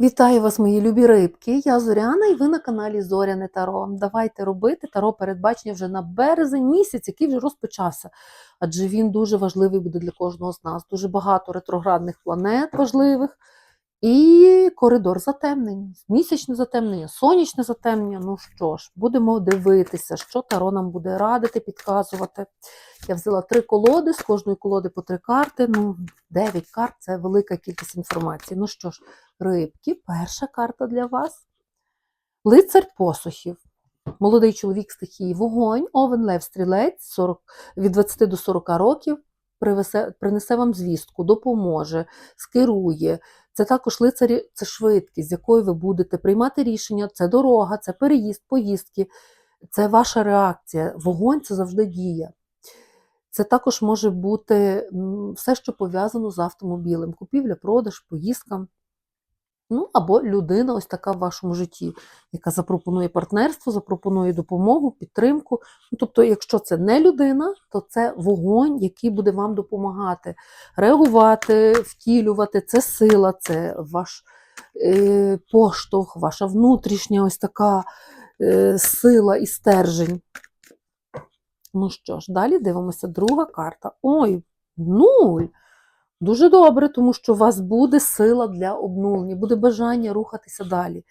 Вітаю вас, мої любі рибки. Я Зоряна, і ви на каналі Зоряне Таро. Давайте робити таро передбачення вже на березень місяць, який вже розпочався. Адже він дуже важливий буде для кожного з нас. Дуже багато ретроградних планет важливих. І коридор затемнень, місячне затемнення, сонячне затемнення. Ну що ж, будемо дивитися, що Таро нам буде радити, підказувати. Я взяла три колоди, з кожної колоди по три карти. Ну, дев'ять карт це велика кількість інформації. Ну що ж, рибки, перша карта для вас. Лицар посухів. Молодий чоловік стихії вогонь, овен лев стрілець 40, від 20 до 40 років принесе вам звістку, допоможе, скерує. Це також лицарі, це швидкість, з якою ви будете приймати рішення, це дорога, це переїзд, поїздки, це ваша реакція. Вогонь це завжди дія. Це також може бути все, що пов'язано з автомобілем: купівля, продаж, поїздка. Ну, або людина ось така в вашому житті, яка запропонує партнерство, запропонує допомогу, підтримку. Ну, тобто, якщо це не людина, то це вогонь, який буде вам допомагати реагувати, втілювати. Це сила, це ваш е, поштовх, ваша внутрішня ось така е, сила і стержень. Ну що ж, далі дивимося друга карта. Ой, нуль. Дуже добре, тому що у вас буде сила для обнулення, буде бажання рухатися далі.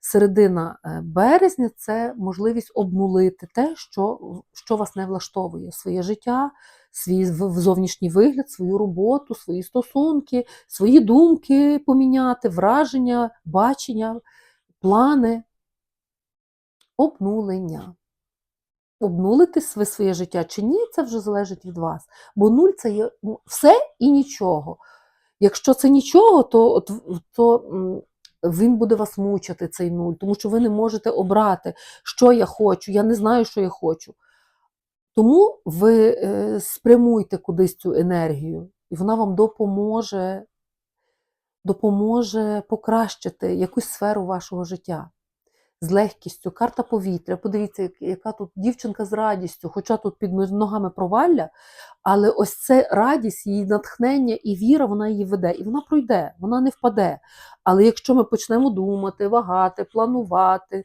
Середина е, березня це можливість обнулити те, що, що вас не влаштовує: своє життя, свій зовнішній вигляд, свою роботу, свої стосунки, свої думки поміняти, враження, бачення, плани, обнулення. Обнулити ви своє життя чи ні, це вже залежить від вас. Бо нуль це є ну, все і нічого. Якщо це нічого, то, то він буде вас мучити, цей нуль, тому що ви не можете обрати, що я хочу, я не знаю, що я хочу. Тому ви е, спрямуйте кудись цю енергію, і вона вам допоможе, допоможе покращити якусь сферу вашого життя з легкістю, карта повітря. Подивіться, яка тут дівчинка з радістю, хоча тут під ногами провалля, але ось це радість, її натхнення і віра, вона її веде, і вона пройде, вона не впаде. Але якщо ми почнемо думати, вагати, планувати,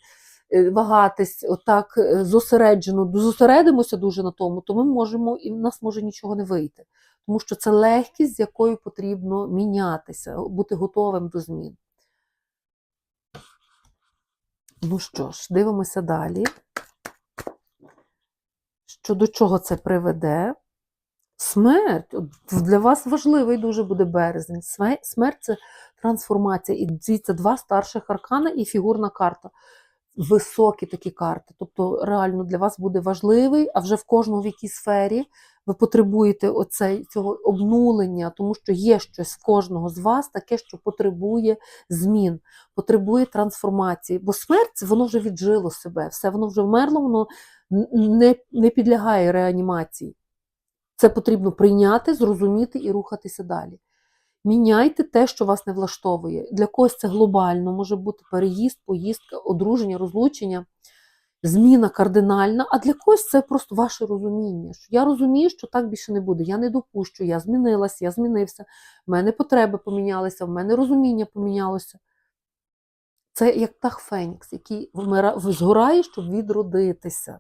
е, вагатись, отак е, зосереджено, зосередимося дуже на тому, то ми можемо, і в нас може нічого не вийти. Тому що це легкість, з якою потрібно мінятися, бути готовим до змін. Ну що ж, дивимося далі. Що до чого це приведе? Смерть. Для вас важливий дуже буде березень. Смерть це трансформація. І дивіться, два старших аркана і фігурна карта. Високі такі карти. Тобто, реально для вас буде важливий, а вже в кожному в якій сфері ви потребуєте оцей, цього обнулення, тому що є щось в кожного з вас таке, що потребує змін, потребує трансформації. Бо смерть воно вже віджило себе, все воно вже вмерло, воно не, не підлягає реанімації. Це потрібно прийняти, зрозуміти і рухатися далі. Міняйте те, що вас не влаштовує. Для когось це глобально може бути переїзд, поїздка, одруження, розлучення, зміна кардинальна, а для когось це просто ваше розуміння. Що я розумію, що так більше не буде. Я не допущу, я змінилася, я змінився, в мене потреби помінялися, в мене розуміння помінялося. Це як птах Фенікс, який згорає, щоб відродитися,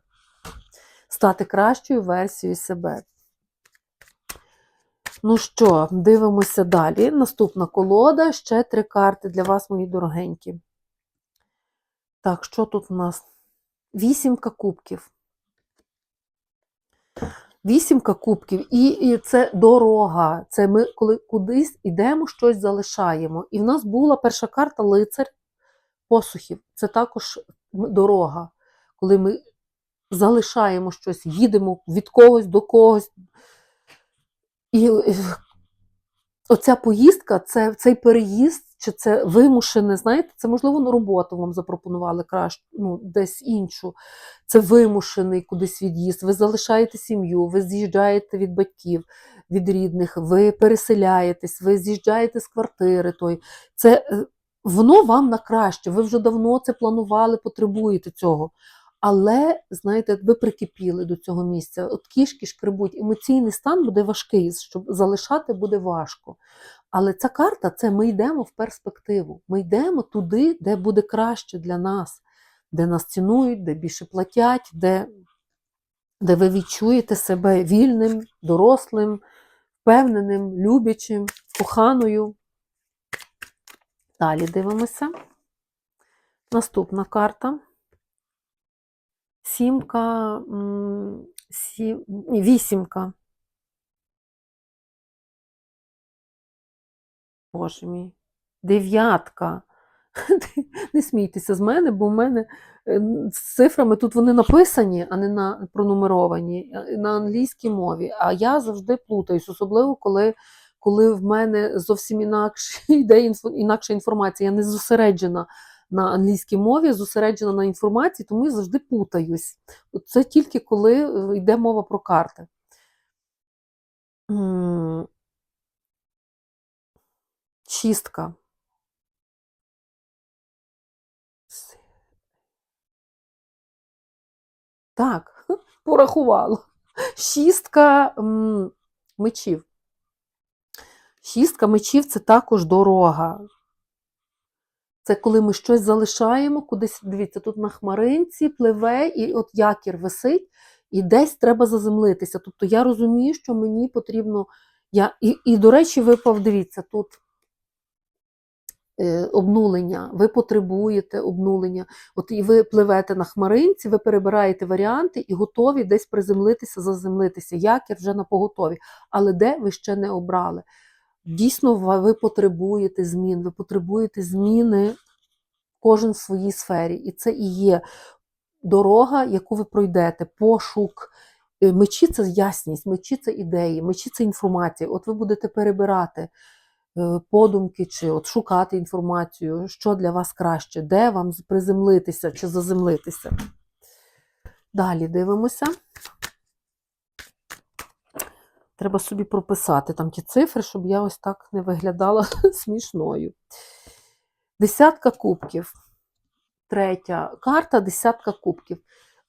стати кращою версією себе. Ну що, дивимося далі. Наступна колода, ще три карти для вас, мої дорогенькі. Так, що тут у нас? Вісімка кубків. Вісімка кубків, і, і це дорога. Це ми коли кудись йдемо, щось залишаємо. І в нас була перша карта лицар посухів. Це також дорога. Коли ми залишаємо щось, їдемо від когось до когось. І е, оця поїздка, це, цей переїзд, чи це вимушене, знаєте, це, можливо, на роботу вам запропонували краще, ну, десь іншу. Це вимушений кудись від'їзд. Ви залишаєте сім'ю, ви з'їжджаєте від батьків, від рідних, ви переселяєтесь, ви з'їжджаєте з квартири. Той. Це, е, воно вам на краще. Ви вже давно це планували, потребуєте цього. Але, знаєте, ви прикипіли до цього місця. От кішки шкребуть, емоційний стан буде важкий, щоб залишати буде важко. Але ця карта це ми йдемо в перспективу. Ми йдемо туди, де буде краще для нас, де нас цінують, де більше платять, де, де ви відчуєте себе вільним, дорослим, впевненим, любячим, коханою. Далі дивимося. Наступна карта. Сімка, сім, вісімка. Боже мій. Дев'ятка. Не смійтеся з мене, бо в мене е, з цифрами тут вони написані, а не на пронумеровані е, на англійській мові. А я завжди плутаюсь, особливо коли, коли в мене зовсім інакше йде інакша інформація. Я не зосереджена на англійській мові, зосереджена на інформації, тому я завжди путаюсь. Це тільки коли е, йде мова про карти. М, Шістка. Так, порахувала. Шістка мечів. Шістка мечів це також дорога. Це коли ми щось залишаємо, кудись, дивіться, тут на хмаринці пливе, і от якір висить, і десь треба заземлитися. Тобто я розумію, що мені потрібно. Я, і, і, до речі, випав, дивіться, тут е, обнулення, ви потребуєте обнулення. От і ви пливете на хмаринці, ви перебираєте варіанти і готові десь приземлитися, заземлитися. Якір вже на поготові. Але де ви ще не обрали? Дійсно, ви потребуєте змін, ви потребуєте зміни кожен в своїй сфері. І це і є дорога, яку ви пройдете, пошук. Е, Мечі це ясність, мечі це ідеї, мечі це інформація. От ви будете перебирати е, подумки, чи от шукати інформацію, що для вас краще, де вам приземлитися чи заземлитися. Далі дивимося. Треба собі прописати там ті цифри, щоб я ось так не виглядала смішною. Десятка кубків. Третя карта десятка кубків.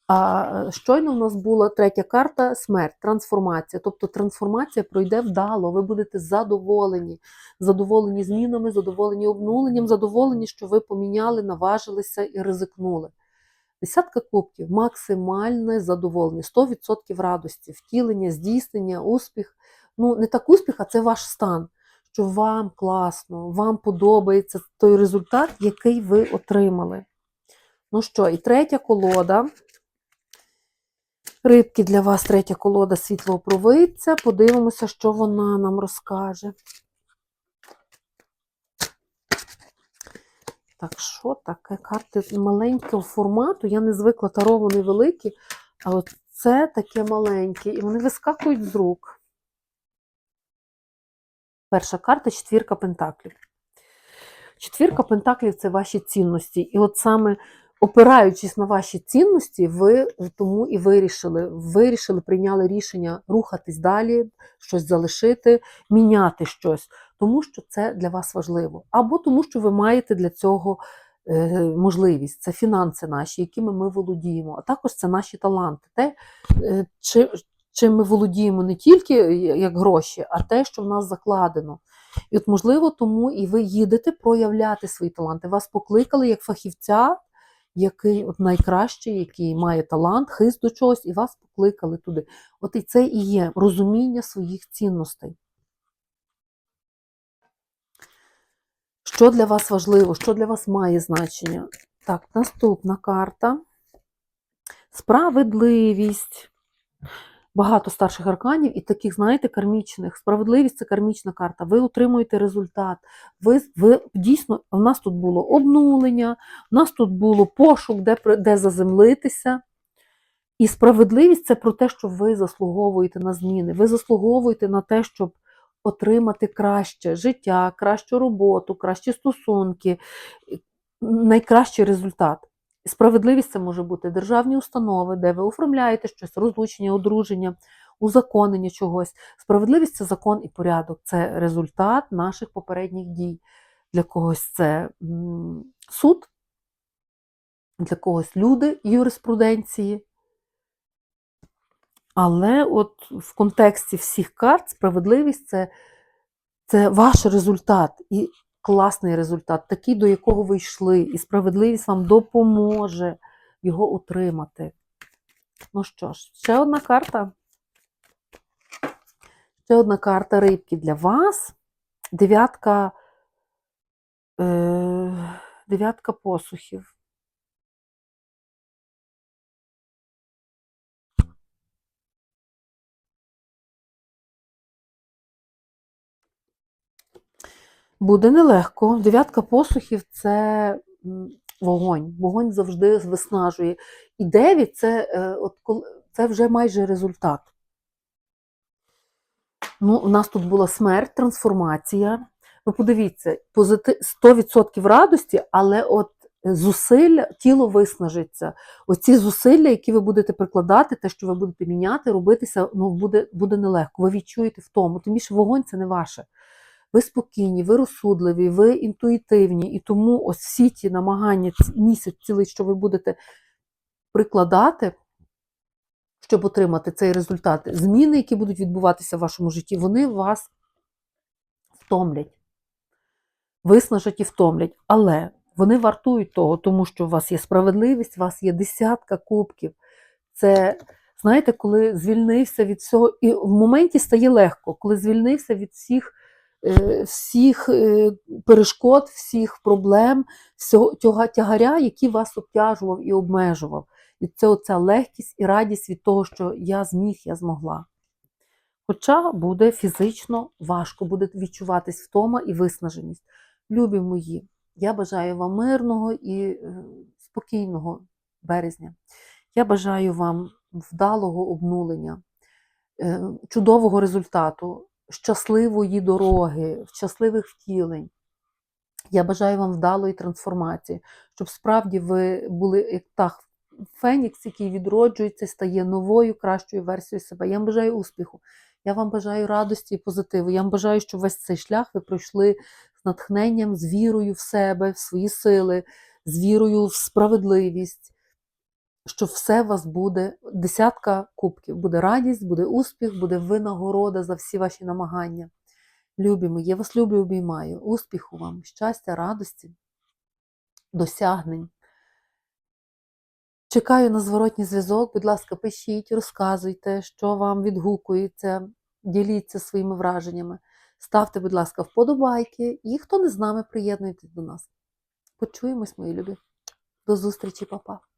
А е, щойно у нас була третя карта смерть, трансформація. Тобто трансформація пройде вдало, ви будете задоволені. Задоволені змінами, задоволені обнуленням, задоволені, що ви поміняли, наважилися і ризикнули. Десятка кубків максимальне задоволення, 100% радості, втілення, здійснення, успіх. Ну, не так успіх, а це ваш стан. Що вам класно, вам подобається той результат, який ви отримали. Ну що, і третя колода. Рибки для вас третя колода світлого провидця. Подивимося, що вона нам розкаже. Так, що таке? Карти маленького формату. Я не звикла таро, вони великі, а це таке маленьке, і вони вискакують з рук. Перша карта четвірка пентаклів. Четвірка пентаклів це ваші цінності. І от саме опираючись на ваші цінності, ви тому і вирішили, вирішили, прийняли рішення рухатись далі, щось залишити, міняти щось, тому що це для вас важливо. Або тому, що ви маєте для цього е, можливість. Це фінанси наші, якими ми володіємо, а також це наші таланти. Те, е, чи, чим ми володіємо не тільки як гроші, а те, що в нас закладено. І от, можливо, тому і ви їдете проявляти свої таланти. Вас покликали як фахівця, який от найкращий, який має талант, хист до чогось, і вас покликали туди. От і це і є розуміння своїх цінностей. Що для вас важливо, що для вас має значення? Так, наступна карта. Справедливість. Багато старших арканів і таких, знаєте, кармічних. Справедливість це кармічна карта. Ви отримуєте результат. Ви, ви дійсно, у нас тут було обнулення, у нас тут було пошук, де, де заземлитися. І справедливість це про те, що ви заслуговуєте на зміни. Ви заслуговуєте на те, щоб отримати краще життя, кращу роботу, кращі стосунки, найкращий результат. Справедливість це може бути державні установи, де ви оформляєте щось, розлучення, одруження, узаконення чогось. Справедливість це закон і порядок, це результат наших попередніх дій. Для когось це суд, для когось люди юриспруденції. Але от в контексті всіх карт справедливість це, Це ваш результат і класний результат, такий, до якого ви йшли, і справедливість вам допоможе його отримати. Ну що ж, ще одна карта. Ще одна карта рибки для вас. Дев'ятка, е, дев'ятка посухів. Буде нелегко. Дев'ятка посухів це вогонь. Вогонь завжди виснажує. І дев'ять це, е, це вже майже результат. Ну, у нас тут була смерть, трансформація. Ви подивіться, 100% радості, але от зусилля, тіло виснажиться. Оці зусилля, які ви будете прикладати, те, що ви будете міняти, робитися, ну, буде, буде нелегко. Ви відчуєте втому. Тим більше вогонь це не ваше. Ви спокійні, ви розсудливі, ви інтуїтивні, і тому ось всі ті намагання місяць цілий, що ви будете прикладати, щоб отримати цей результат, зміни, які будуть відбуватися в вашому житті, вони вас втомлять, виснажать і втомлять. Але вони вартують того, тому що у вас є справедливість, у вас є десятка кубків. Це, знаєте, коли звільнився від всього, і в моменті стає легко, коли звільнився від всіх. Е, Всіх е, перешкод, всіх проблем, всього тягаря, який вас обтяжував і обмежував. І це оця легкість і радість від того, що я зміг, я змогла. Хоча буде фізично важко, буде відчуватись втома і виснаженість. Любі мої, я бажаю вам мирного і е, спокійного березня. Я бажаю вам вдалого обнулення, чудового результату, щасливої дороги, щасливих втілень. Я бажаю вам вдалої трансформації, щоб справді ви були як птах Фенікс, який відроджується, стає новою, кращою версією себе. Я вам бажаю успіху. Я вам бажаю радості і позитиву. Я вам бажаю, щоб весь цей шлях ви пройшли з натхненням, з вірою в себе, в свої сили, з вірою в справедливість, що все у вас буде десятка кубків. Буде радість, буде успіх, буде винагорода за всі ваші намагання. Любі мої, я вас люблю, обіймаю. Успіху вам, щастя, радості, досягнень. Чекаю на зворотній зв'язок. Будь ласка, пишіть, розказуйте, що вам відгукується, діліться своїми враженнями. Ставте, будь ласка, вподобайки. І хто не з нами, приєднуйтесь до нас. Почуємось, мої любі. До зустрічі, папа.